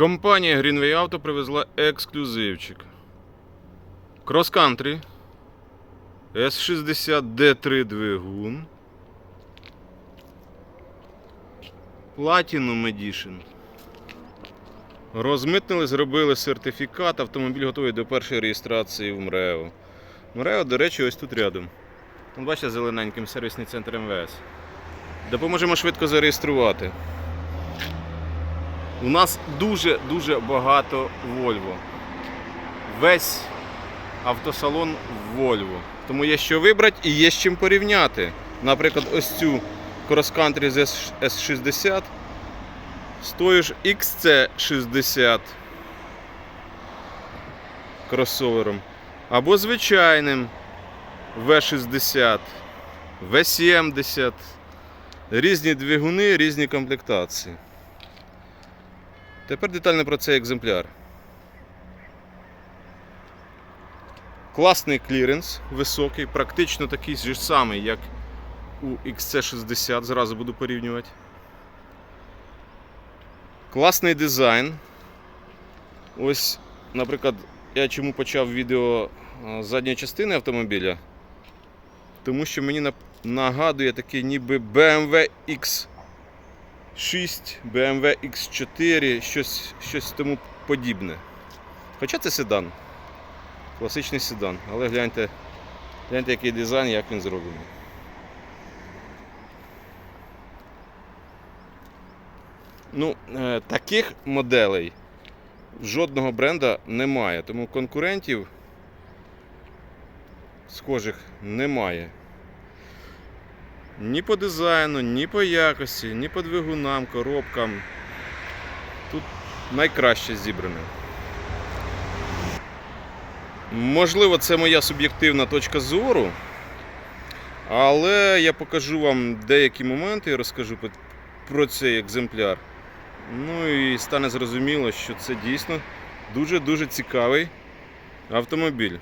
Компанія Greenway Auto привезла ексклюзивчик. Cross-Country S60D3 двигун. Platinum Edition. Розмитнили, зробили сертифікат, автомобіль готовий до першої реєстрації в МРЕО. МРЕО, до речі, ось тут рядом. Бачите, зелененьким сервісний центр МВС. Допоможемо швидко зареєструвати. У нас дуже-дуже багато Volvo. Весь автосалон в Volvo. Тому є що вибрати і є з чим порівняти. Наприклад, ось цю Cross Country з S60 з тою ж XC60 кросовером. Або звичайним V60, V70. Різні двигуни, різні комплектації. Тепер детально про цей екземпляр. Класний кліренс, високий, практично такий ж самий, як у XC60, зразу буду порівнювати. Класний дизайн. Ось, наприклад, я чому почав відео задньої частини автомобіля. Тому що мені нагадує такий ніби BMW X6, BMW X4, щось, щось тому подібне. Хоча це седан. Класичний седан. Але гляньте, гляньте, який дизайн, як він зроблений. Ну, е, таких моделей жодного бренда немає, тому конкурентів схожих немає. Ні по дизайну, ні по якості, ні по двигунам, коробкам. Тут найкраще зібране. Можливо, це моя суб'єктивна точка зору, але я покажу вам деякі моменти і розкажу про цей екземпляр. Ну і стане зрозуміло, що це дійсно дуже-дуже цікавий автомобіль.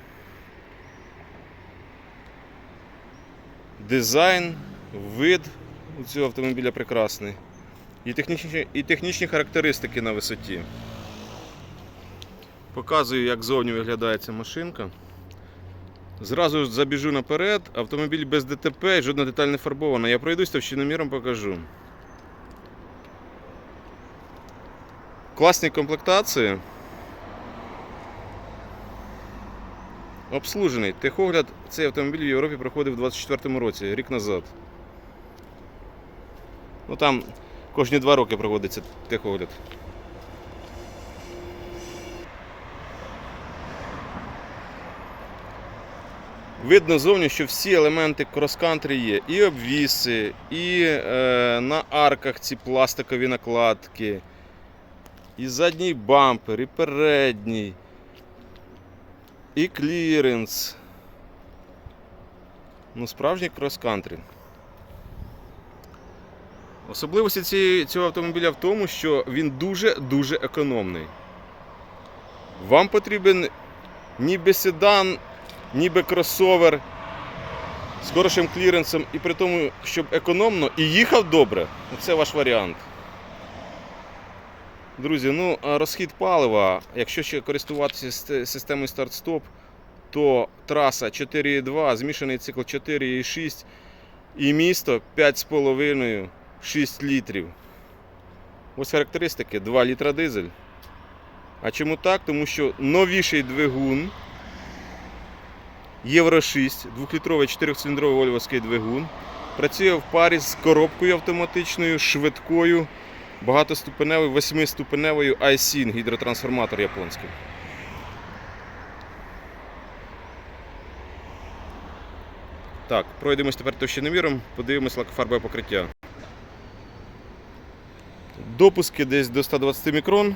Дизайн, вид у цього автомобіля прекрасний. І технічні, і технічні характеристики на висоті. Показую, як зовні виглядає ця машинка. Зразу забіжу наперед. Автомобіль без ДТП жодна деталь не фарбована. Я пройдусь товщиноміром покажу. Класні комплектації. Обслужений. Техогляд цей автомобіль в Європі проходив у 24-му році, рік назад. Ну там кожні два роки проводиться техогляд. Видно зовні, що всі елементи крос-кантрі є. І обвіси, і е, на арках ці пластикові накладки, і задній бампер, і передній, і кліренс. Ну, справжній крос-кантрі. Особливості цього автомобіля в тому, що він дуже-дуже економний. Вам потрібен ніби седан, ніби кросовер з хорошим кліренсом і при тому, щоб економно і їхав добре. Це ваш варіант. Друзі, ну розхід палива, якщо ще користуватися системою старт-стоп, то траса 4,2, змішаний цикл 4,6 і місто 5,5-6 літрів. Ось характеристики 2 літра дизель. А чому так? Тому що новіший двигун Євро 6, 2-літровий 4-циліндровий вольвовський двигун. Працює в парі з коробкою автоматичною, швидкою, багатоступеневою, восьмиступеневою iSyn гідротрансформатор японський. Так, пройдемось тепер товщиноміром, подивимось лакофарбове покриття. Допуски десь до 120 мікрон.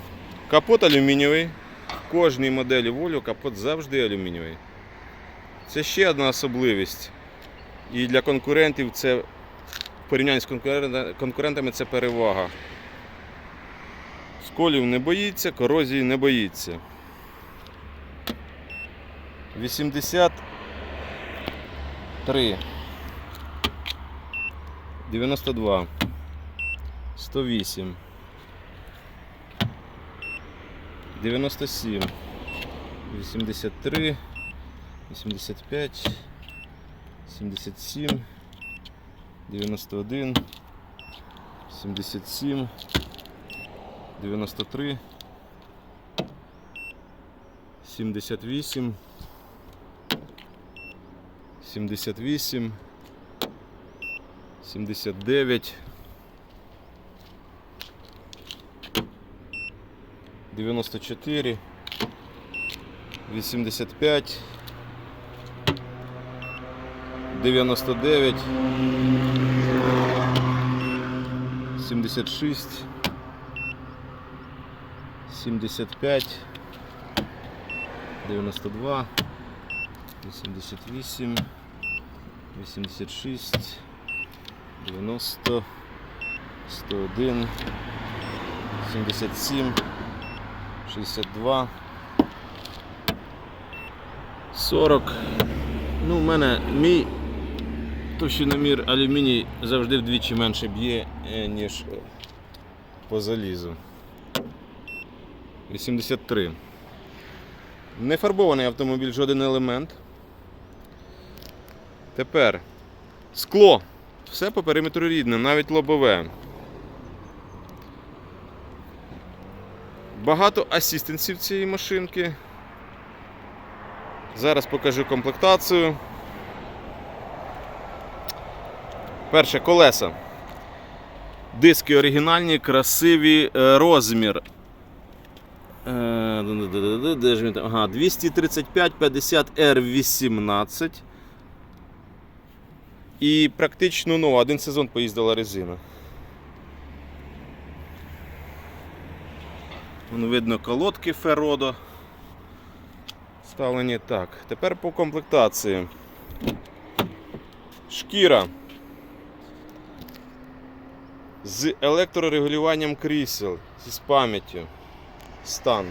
Капот алюмінієвий. Кожній моделі Volvo капот завжди алюмінієвий. Це ще одна особливість. І для конкурентів це в порівнянні з конкурентами це перевага. Сколів не боїться, корозії не боїться. 83. 92. 108. 97, 83, 85, 77, 91, 77, 93, 78, 78, 79, 94, 85, 99, 76, 75, 92, 88, 86, 90, 101, 77, 62, 40. Ну, у мене мій товщиномір алюміній завжди вдвічі менше б'є, е, ніж е, по залізу. 83. Не фарбований автомобіль жоден елемент. Тепер скло. Все по периметру рідне, навіть лобове. Багато асістенсів цієї машинки. Зараз покажу комплектацію. Перше колеса. Диски оригінальні, красиві, е, розмір. Е? Ага, 235 50 R18. І практично ну, один сезон поїздила резина. Видно колодки Феродо. Ставлені так. Тепер по комплектації. Шкіра. З електрорегулюванням крісел, з пам'яттю. Стан.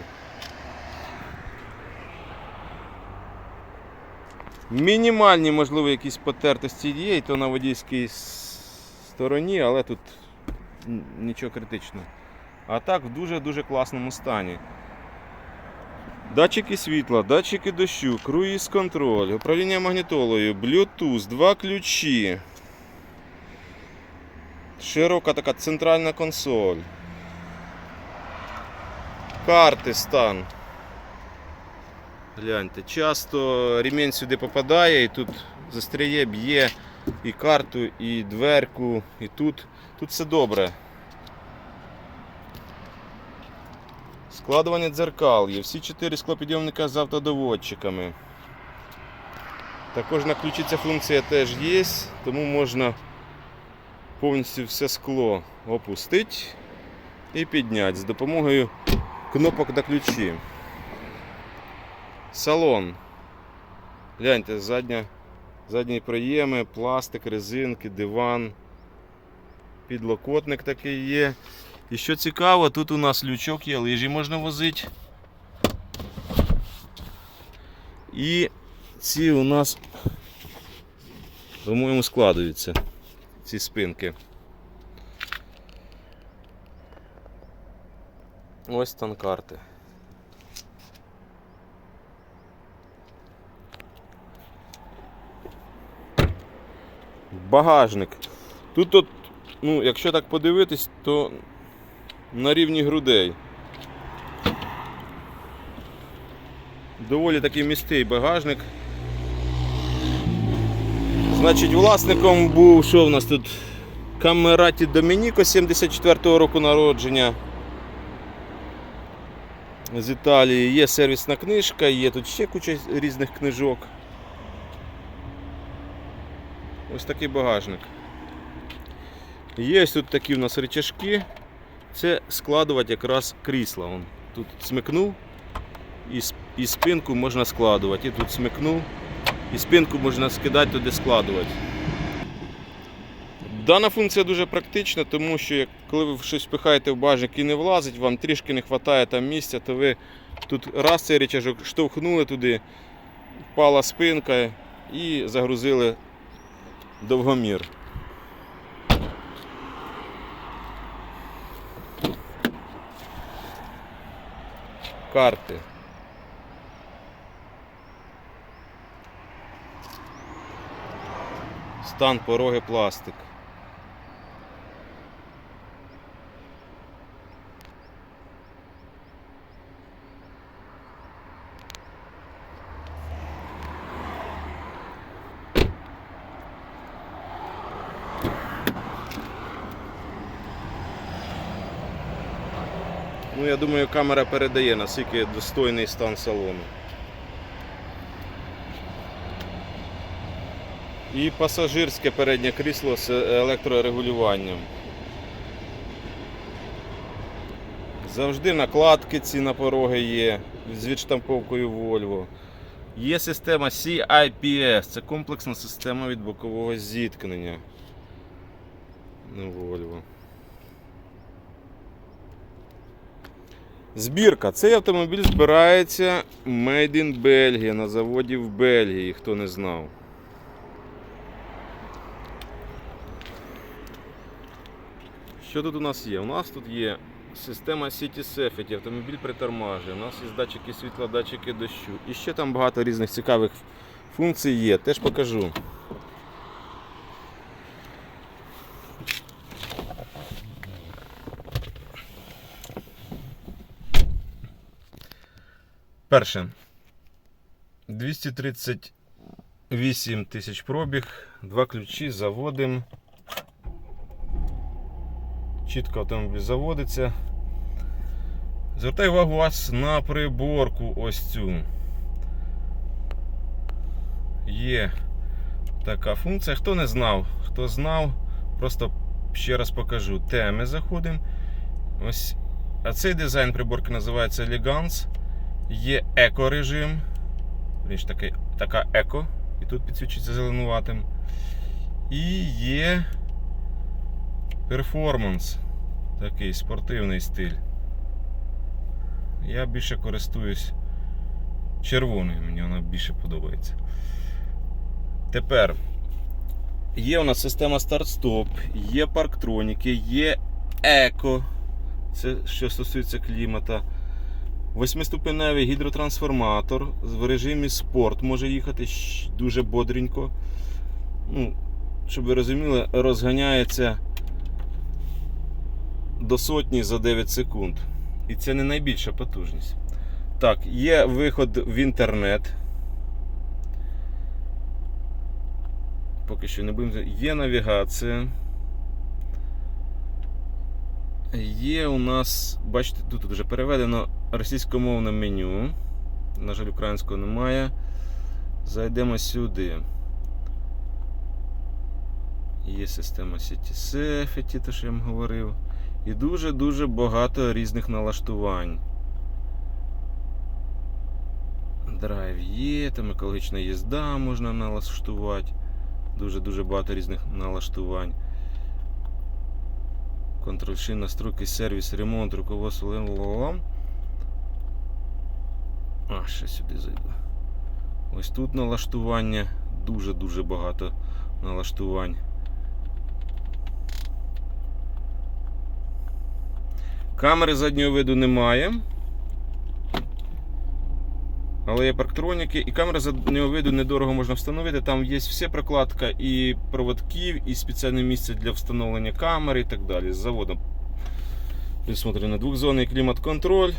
Мінімальні, можливо, якісь потертості є, і то на водійській стороні, але тут нічого критичного. А так в дуже-дуже класному стані. Датчики світла, датчики дощу, круїз контроль, управління магнітолою, Bluetooth, два ключі. Широка така центральна консоль. Карти стан. Гляньте, часто ремінь сюди попадає і тут застряє, б'є і карту, і дверку, і тут. Тут все добре. Складування дзеркал є. Всі чотири склопідйомника з автодоводчиками. Також на ключі ця функція теж є, тому можна повністю все скло опустити і підняти з допомогою кнопок на ключі. Салон. Гляньте, задня, задні проєми, пластик, резинки, диван, підлокотник такий є. І що цікаво, тут у нас лючок є, лижі можна возити. І ці у нас, по-моєму, складуються ці спинки. Ось стан карти. Багажник. Тут, от, ну, якщо так подивитись, то на рівні грудей. Доволі такий містий багажник. Значить, власником був, що в нас тут? Камераті Домініко 74-го року народження. З Італії. Є сервісна книжка, є тут ще куча різних книжок. Ось такий багажник. Є тут такі у нас речашки. Це складувати якраз крісла. Вон. Тут смикнув і, і спинку можна складувати. І тут смикнув і спинку можна скидати туди складувати. Дана функція дуже практична, тому що коли ви щось пихаєте в багажник і не влазить, вам трішки не вистачає там місця, то ви тут раз цей речажок штовхнули туди, впала спинка і загрузили довгомір. Карти. Стан пороги пластик. Думаю, камера передає, наскільки достойний стан салону. І пасажирське переднє крісло з електрорегулюванням. Завжди накладки ці на пороги є з відштамповкою Volvo. Є система CIPS, це комплексна система від бокового зіткнення. Volvo. Збірка. Цей автомобіль збирається Made in Belgium на заводі в Бельгії, хто не знав. Що тут у нас є? У нас тут є система City Safety, автомобіль притормажує, у нас є датчики світла, датчики дощу. І ще там багато різних цікавих функцій є, теж покажу. Перше. 238 тисяч пробіг, два ключі, заводимо. Чітко автомобіль заводиться. Звертаю увагу вас на приборку ось цю. Є така функція. Хто не знав, хто знав, просто ще раз покажу. Теми заходимо. Ось. А цей дизайн приборки називається Elegance. Є еко режим. Річ такий, така еко. І тут підсвічується зеленуватим. І є перформанс. Такий спортивний стиль. Я більше користуюсь червоною, мені вона більше подобається. Тепер є у нас система старт-стоп, є парктроніки, є еко. Це що стосується клімата. Восьмиступеневий гідротрансформатор в режимі спорт може їхати дуже бодренько. Ну, щоб ви розуміли, розганяється до сотні за 9 секунд. І це не найбільша потужність. Так, є виход в інтернет. Поки що не будемо. Є навігація. Є у нас, бачите, тут вже переведено російськомовне меню. На жаль, українського немає. Зайдемо сюди. Є система Safety, те, що я вам говорив. І дуже-дуже багато різних налаштувань. Драйв є, там екологічна їзда можна налаштувати. Дуже-дуже багато різних налаштувань. Контроль шин, настройки, сервіс, ремонт, руководство. ла-ла-ла. А, ще сюди зайду. Ось тут налаштування. Дуже-дуже багато налаштувань. Камери заднього виду немає. Але є парктроніки, і камери заднього виду недорого можна встановити. Там є вся прокладка і проводків, і спеціальне місце для встановлення камери і так далі. З заводом присмотрено двохзонний клімат-контроль.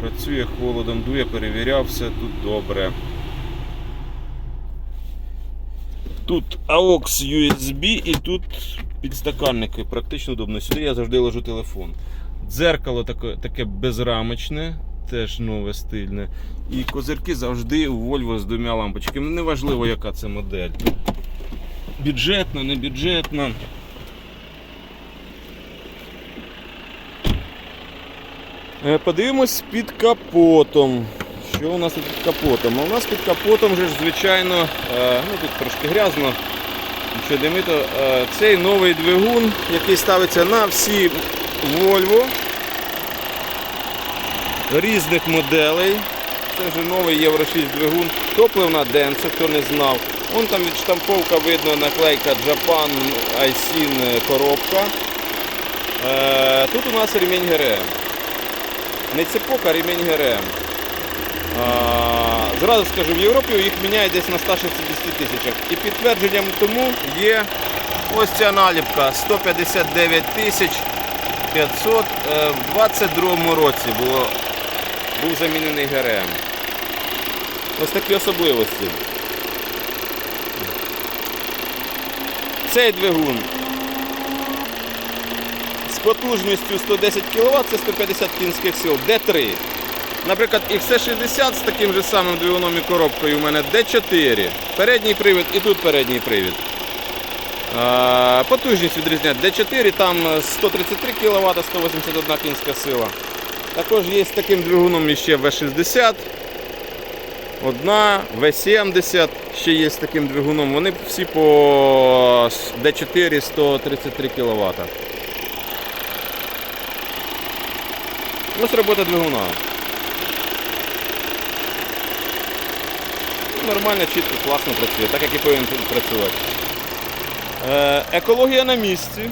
Працює холодом, дує, перевіряв, все тут добре. Тут AUX USB і тут підстаканники. Практично удобно. Сюди я завжди ложу телефон. Дзеркало таке, таке безрамочне, теж нове стильне. І козирки завжди у Volvo з двома лампочками. Неважливо, яка це модель. Бюджетна, не бюджетна. Е, Подивимось під капотом. Що у нас тут під капотом? А у нас під капотом вже ж, звичайно, е, ну тут трошки грязно, нічого димито. Е, Цей новий двигун, який ставиться на всі Volvo різних моделей. Це вже новий Євро 6 двигун. Топливна денце, хто не знав. Вон там відштамповка видно, наклейка Japan ISIN коробка. Е, Тут у нас ремінь ГРМ. Не цепок, а ремінь ГРМ. А, Зразу скажу, в Європі їх міняють десь на 160 тисячах. І підтвердженням тому є ось ця наліпка 159 тисяч 500. Е, В 22-му році було, був замінений ГРМ. Ось такі особливості. Цей двигун з потужністю 110 кВт це 150 кінських сил, Д3. Наприклад, XC60 з таким же самим двигуном і коробкою у мене D4. Передній привід і тут передній привід. Потужність відрізняє D4, там 133 кВт, 181 кінська сила. Також є з таким двигуном ще V60. Одна, V70 ще є з таким двигуном. Вони всі по D4 133 кВт. Ось робота двигуна. Ну, Нормально, чітко, класно працює, так як і повинен працювати. Е, екологія на місці.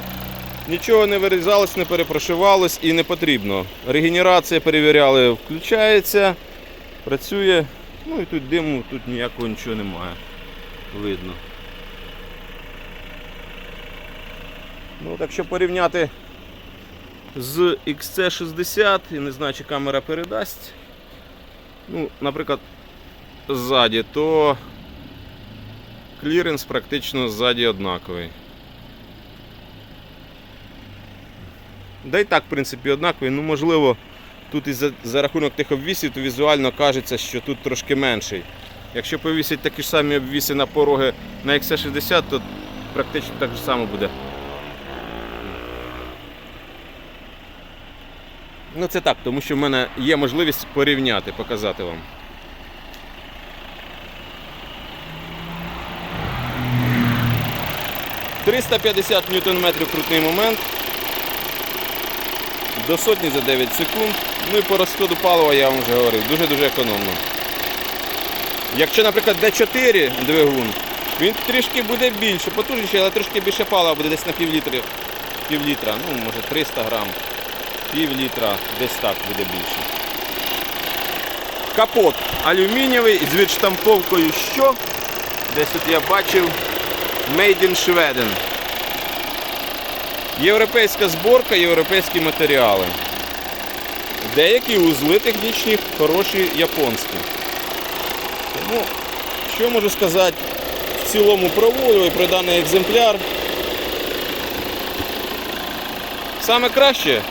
Нічого не вирізалось, не перепрошивалось і не потрібно. Регенерація перевіряли, включається, працює. Ну і тут диму, тут ніякого нічого немає. Видно. Ну, от якщо порівняти з XC60, і не знаю, чи камера передасть. Ну, наприклад, ззаді, то кліренс практично ззаді однаковий. Да і так, в принципі, однаковий. Ну, можливо, тут і за, за рахунок тих обвісів, то візуально кажеться, що тут трошки менший. Якщо повісять такі ж самі обвіси на пороги на XC60, то практично так же само буде. Ну це так, тому що в мене є можливість порівняти, показати вам. «350 ньютон-метрів крутний момент. До сотні за 9 секунд. Ну і по розходу палива я вам вже говорив, дуже-дуже економно. Якщо, наприклад, D4 двигун, він трішки буде більше, потужніший, але трошки більше палива буде десь на пів літри, пів літра, ну може 300 грам пів літра, десь так буде більше. Капот алюмінієвий з відштамповкою що? Десь тут я бачив Made in Sweden. Європейська зборка, європейські матеріали. Деякі узли технічні, хороші японські. Тому, що можу сказати в цілому про Volvo і про даний екземпляр. Саме краще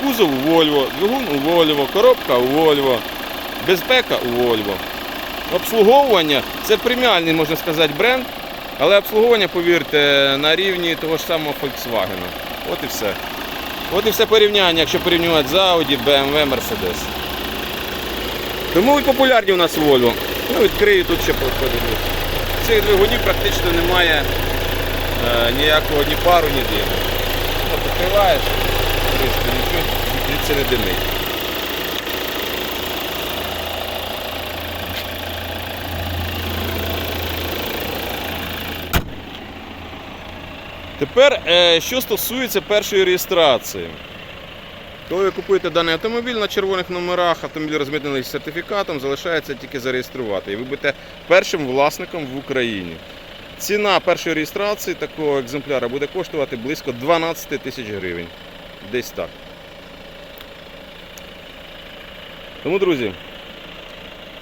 Кузов у Volvo, двигун у Volvo, коробка у Volvo, безпека у Volvo. Обслуговування це преміальний, можна сказати, бренд, але обслуговування, повірте, на рівні того ж самого Volkswagen. От і все. От і все порівняння, якщо порівнювати з Audi, BMW, Mercedes. Тому і популярні у нас Volvo. Ну, відкрию тут ще подивлюсь. Цих двигунів практично немає е, ніякого ні пару, ні диму. Ну, Відкриваєш, нічого звідси не димить. Тепер, е, що стосується першої реєстрації. Коли ви купуєте даний автомобіль на червоних номерах, автомобіль розмитнений з сертифікатом, залишається тільки зареєструвати. І ви будете першим власником в Україні. Ціна першої реєстрації такого екземпляра буде коштувати близько 12 тисяч гривень. Десь так. Тому, друзі,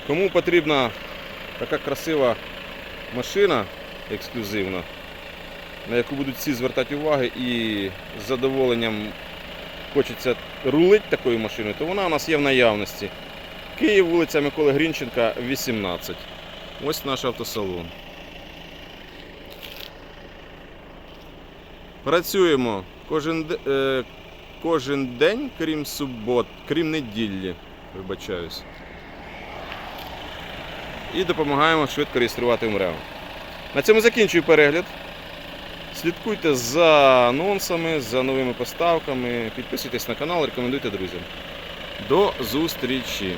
кому потрібна така красива машина ексклюзивна, на яку будуть всі звертати уваги і з задоволенням хочеться рулити такою машиною, то вона у нас є в наявності. Київ, вулиця Миколи Грінченка, 18. Ось наш автосалон. Працюємо кожен, е, кожен день, крім субот, крім неділі, вибачаюсь. І допомагаємо швидко реєструвати МРЕО. На цьому закінчую перегляд. Слідкуйте за анонсами, за новими поставками, підписуйтесь на канал, рекомендуйте друзям. До зустрічі!